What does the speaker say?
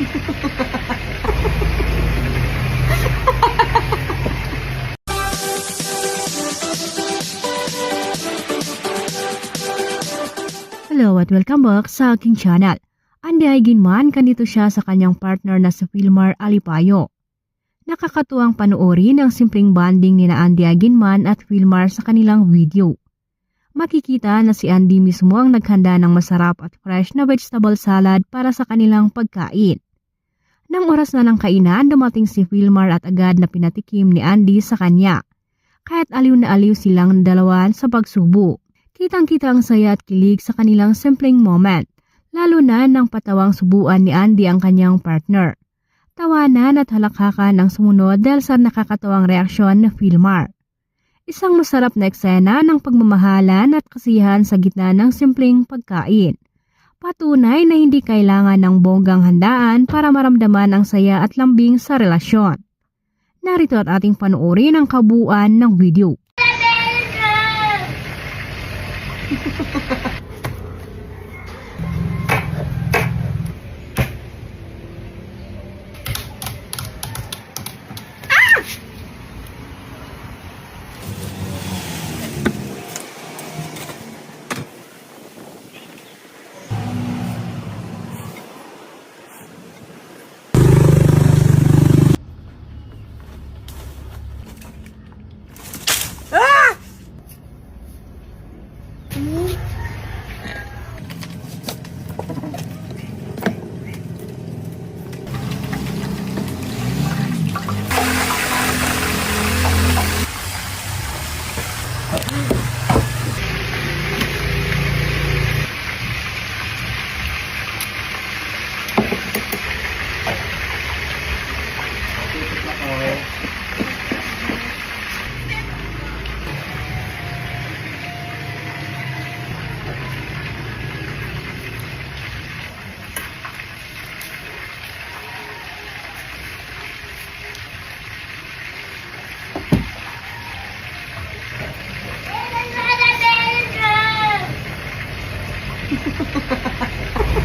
Hello at welcome back sa aking channel. Andy Ginman, kanito siya sa kanyang partner na si Wilmar Alipayo. Nakakatuwang panoorin ang simpleng bonding ni na Andy Ginman at Wilmar sa kanilang video. Makikita na si Andy mismo ang naghanda ng masarap at fresh na vegetable salad para sa kanilang pagkain. Nang oras na ng kainan, dumating si Wilmar at agad na pinatikim ni Andy sa kanya. Kahit aliw na aliw silang dalawan sa pagsubo. Kitang-kita ang saya at kilig sa kanilang simpleng moment, lalo na nang patawang subuan ni Andy ang kanyang partner. Tawanan at halakhakan ang sumunod dahil sa nakakatawang reaksyon ni Filmar. Isang masarap na eksena ng pagmamahalan at kasiyahan sa gitna ng simpleng pagkain. Patunay na hindi kailangan ng bonggang handaan para maramdaman ang saya at lambing sa relasyon. Narito at ating panoorin ang kabuuan ng video. 咪 Ha ha ha ha ha!